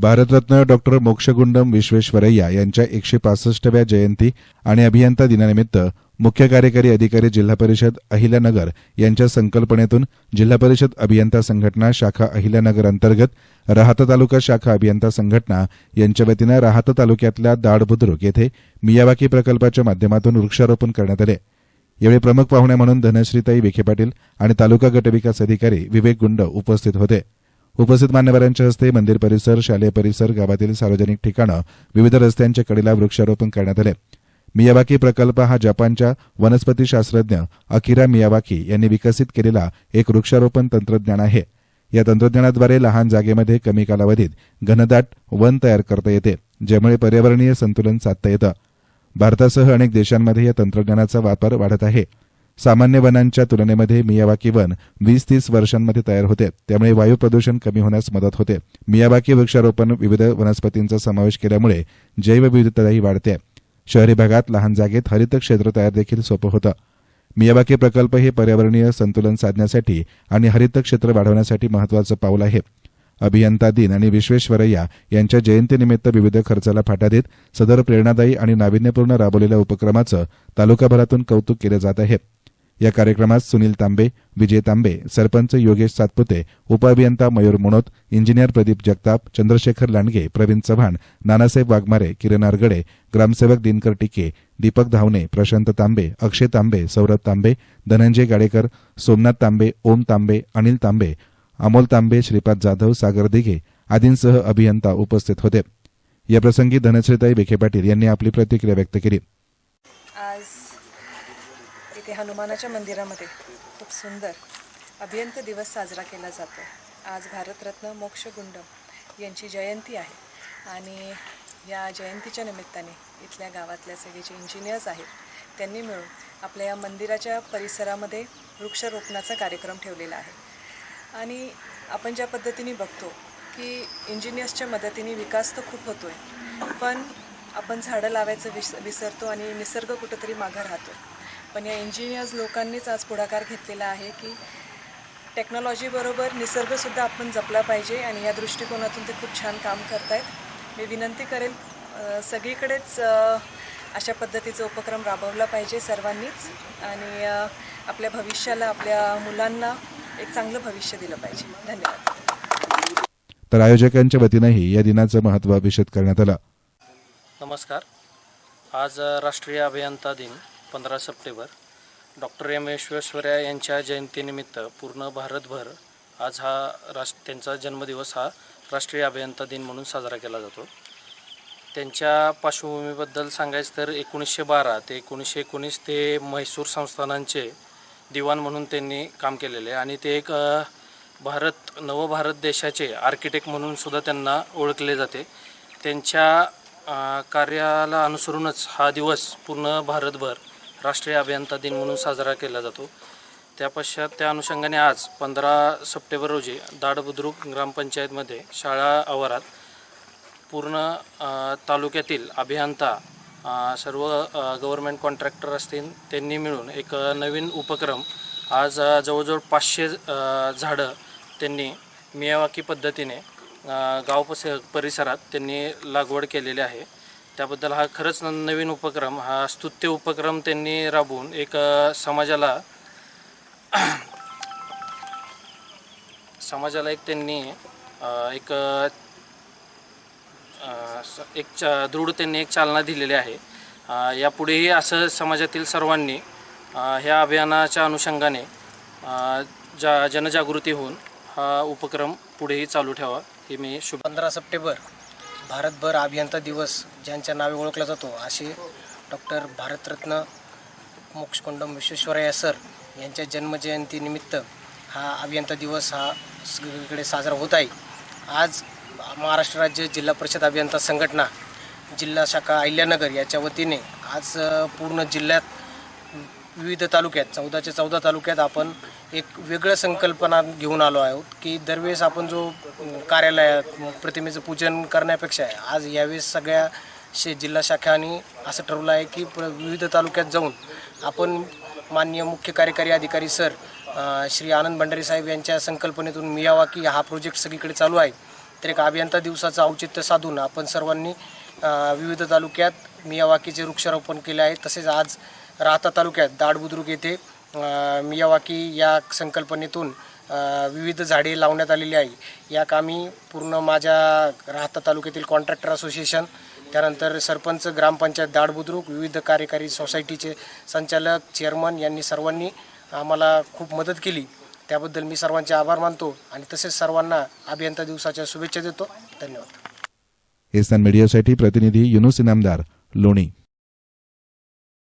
Bharat Ratna doctor Mokshagundam Visvesvaraya यांच्या एकशे पासष्टव्या जयंती आणि अभियंता दिनानिमित्त मुख्य कार्यकारी अधिकारी जिल्हा परिषद अहिल्यानगर यांच्या संकल्पनेतून जिल्हा परिषद अभियंता संघटना शाखा अहिल्यानगर अंतर्गत राहत तालुका शाखा अभियंता संघटना यांच्या वतीनं राहत तालुक्यातल्या दाड बुद्रुक येथे मियावाकी प्रकल्पाच्या माध्यमातून वृक्षारोपण करण्यात आले. यावेळी प्रमुख पाहुण्या म्हणून धनश्रीताई विखे पाटील आणि तालुका गटविकास अधिकारी विवेक गुंड उपस्थित होते. उपस्थित मान्यवरांच्या हस्ते मंदिर परिसर शालेय परिसर गावातील सार्वजनिक ठिकाणं विविध रस्त्यांच्या कडेला वृक्षारोपण करण्यात आले. मियावाकी प्रकल्प हा जपानच्या वनस्पतीशास्त्रज्ञ अकिरा मियावाकी यांनी विकसित केलेला एक वृक्षारोपण तंत्रज्ञान आहे. या तंत्रज्ञानाद्वारे लहान जागेमध्ये कमी कालावधीत घनदाट वन तयार करता येते ज्यामुळे पर्यावरणीय संतुलन साधता येतं. भारतासह अनेक देशांमध्ये या तंत्रज्ञानाचा वापर वाढत आहे. सामान्य वनांच्या तुलनेमध्ये मियावाकी वन वीस तीस वर्षांमध्ये तयार होते. त्यामुळे वायू प्रदूषण कमी होण्यास मदत होते. मियावाकी वृक्षारोपण विविध वनस्पतींचा समावेश केल्यामुळे जैवविविधताही वाढते. शहरी भागात लहान जागेत हरित क्षेत्र तयार देखील सोपं होतं. मियावाकी प्रकल्प हे पर्यावरणीय संतुलन साधण्यासाठी आणि हरित क्षेत्र वाढवण्यासाठी महत्वाचं पाऊल आहे. अभियंता दिन आणि विश्वेश्वरय्या यांच्या जयंतीनिमित्त विविध खर्चाला फाटा देत सदर प्रेरणादायी आणि नाविन्यपूर्ण राबवलेल्या उपक्रमाचं तालुकाभरातून कौतुक केलं जात आहे. या कार्यक्रमात सुनील तांबे विजय तांबे सरपंच योगेश सातपुते उपअभियंता मयूर मुणोत इंजिनियर प्रदीप जगताप चंद्रशेखर लांडगे प्रवीण चव्हाण नानासाहेब वाघमारे किरण आरगडे ग्रामसेवक दिनकर टिके दीपक धावणे प्रशांत तांबे अक्षय तांबे सौरभ तांबे धनंजय गाडेकर सोमनाथ तांबे ओम तांबे अनिल तांबे अमोल तांबे श्रीपाद जाधव सागर दिघे आदींसह अभियंता उपस्थित होते. याप्रसंगी धनश्रीताई विखे पाटील यांनी आपली प्रतिक्रिया व्यक्त केली. आज इथे हनुमानाच्या मंदिरामध्ये. खूप सुंदर. अभियंत दिवस साजरा केला जातो. आज भारतरत्न मोक्ष गुंडम यांची जयंती आहे. आणि या जयंतीच्या निमित्ताने इथल्या गावातल्या सगळे जे इंजिनियर्स आहेत त्यांनी मिळून आपल्या या मंदिराच्या परिसरामध्ये वृक्षारोपणाचा कार्यक्रम ठेवलेला आहे. आणि आपण ज्या पद्धतीने बघतो की इंजिनियर्सच्या मदतीने विकास तर खूप होतो आहे पण आपण झाडं लावायचं विस विसरतो आणि निसर्ग कुठंतरी मागं राहतो पण या इंजिनियर्स लोकांनीच आज पुढाकार घेतलेला आहे की टेक्नॉलॉजीबरोबर निसर्गसुद्धा आपण जपला पाहिजे आणि या दृष्टिकोनातून ते खूप छान काम करतायत. मी विनंती करेल सगळीकडेच अशा पद्धतीचा उपक्रम राबवला पाहिजे सर्वांनीच आणि आपल्या भविष्याला आपल्या मुलांना एक चांगलं भविष्य दिलं पाहिजे. धन्यवाद. तर आयोजकांच्या वतीनंही या दिनाचं महत्त्व विशद करण्यात आलं. नमस्कार. आज राष्ट्रीय अभियंता दिन. पंधरा सप्टेंबर. Doctor M. यांच्या जयंतीनिमित्त पूर्ण भारतभर आज हा राष्ट्र त्यांचा जन्मदिवस हा राष्ट्रीय अभियंता दिन म्हणून साजरा केला जातो. त्यांच्या पार्श्वभूमीबद्दल सांगायचं तर एकोणीसशे बारा ते एकोणीसशे एकोणीस ते म्हैसूर संस्थानांचे दिवाण म्हणून त्यांनी काम केलेले आहे आणि ते एक भारत नवभारत देशाचे आर्किटेक्ट म्हणून सुद्धा त्यांना ओळखले जाते. त्यांच्या कार्याला अनुसरूनच हा दिवस पूर्ण भारतभर राष्ट्रीय अभियंता दिन म्हणून साजरा केला जातो. त्या पश्चात त्या अनुषंगाने आज पंधरा सप्टेंबर रोजी दाडबुद्रुक ग्रामपंचायतमध्ये शाळा आवारात पूर्ण तालुक्यातील अभियंता सर्व गव्हर्मेंट कॉन्ट्रॅक्टर असतील त्यांनी मिळून एक नवीन उपक्रम आज जवळजवळ पाचशे झाडं त्यांनी मियावाकी पद्धतीने गाव पस परिसरात त्यांनी लागवड केलेली आहे. त्याबद्दल हा खरंच न- नवीन उपक्रम हा स्तुत्य उपक्रम त्यांनी राबवून एक समाजाला समाजाला एक त्यांनी एक स- एक चा दृढ त्यांनी एक चालना दिलेली आहे. यापुढेही असं समाजातील सर्वांनी ह्या अभियानाच्या अनुषंगाने जा जनजागृती होऊन हा उपक्रम पुढेही चालू ठेवा हे मी शुभ पंधरा सप्टेंबर भारतभर अभियंता दिवस ज्यांच्या नावे ओळखला जातो असे डॉक्टर भारतरत्न मोक्षकुंडम विश्वेश्वरय्या सर यांच्या जन्मजयंतीनिमित्त हा अभियंता दिवस हा सगळीकडे साजरा होत आहे. आज महाराष्ट्र राज्य जिल्हा परिषद अभियंता संघटना जिल्हा शाखा अहिल्यानगर याच्या वतीने आज पूर्ण जिल्ह्यात विविध तालुक्यात चौदाच्या चौदा तालुक्यात आपण एक वेगळं संकल्पना घेऊन आलो आहोत की दरवेळेस आपण जो कार्यालयात प्रतिमेचं पूजन करण्यापेक्षा आज यावेळेस सगळ्या शे जिल्हा शाखांनी असं ठरवलं आहे की प्र विविध तालुक्यात जाऊन आपण माननीय मुख्य कार्यकारी अधिकारी सर श्री आनंद भंडारी साहेब यांच्या संकल्पनेतून मियावाकी हा प्रोजेक्ट सगळीकडे चालू आहे. तर एक अभियंता दिवसाचं औचित्य साधून आपण सर्वांनी विविध तालुक्यात मियावाकीचे वृक्षारोपण केले आहे. तसेच आज राहता तालुक्यात दाडबुद्रुक येथे मियावाकी या संकल्पनेतून विविध झाडे लावण्यात आलेली आहे. या कामी पूर्ण माझ्या राहता तालुक्यातील कॉन्ट्रॅक्टर असोसिएशन त्यानंतर सरपंच ग्रामपंचायत दाडबुद्रुक विविध कार्यकारी सोसायटीचे संचालक चेअरमन यांनी सर्वांनी आम्हाला खूप मदत केली. त्याबद्दल मी सर्वांचे आभार मानतो आणि तसेच सर्वांना अभियंता दिवसाच्या शुभेच्छा देतो. धन्यवाद. एसन मीडियासाठी प्रतिनिधी युनुस इनामदार लोणी.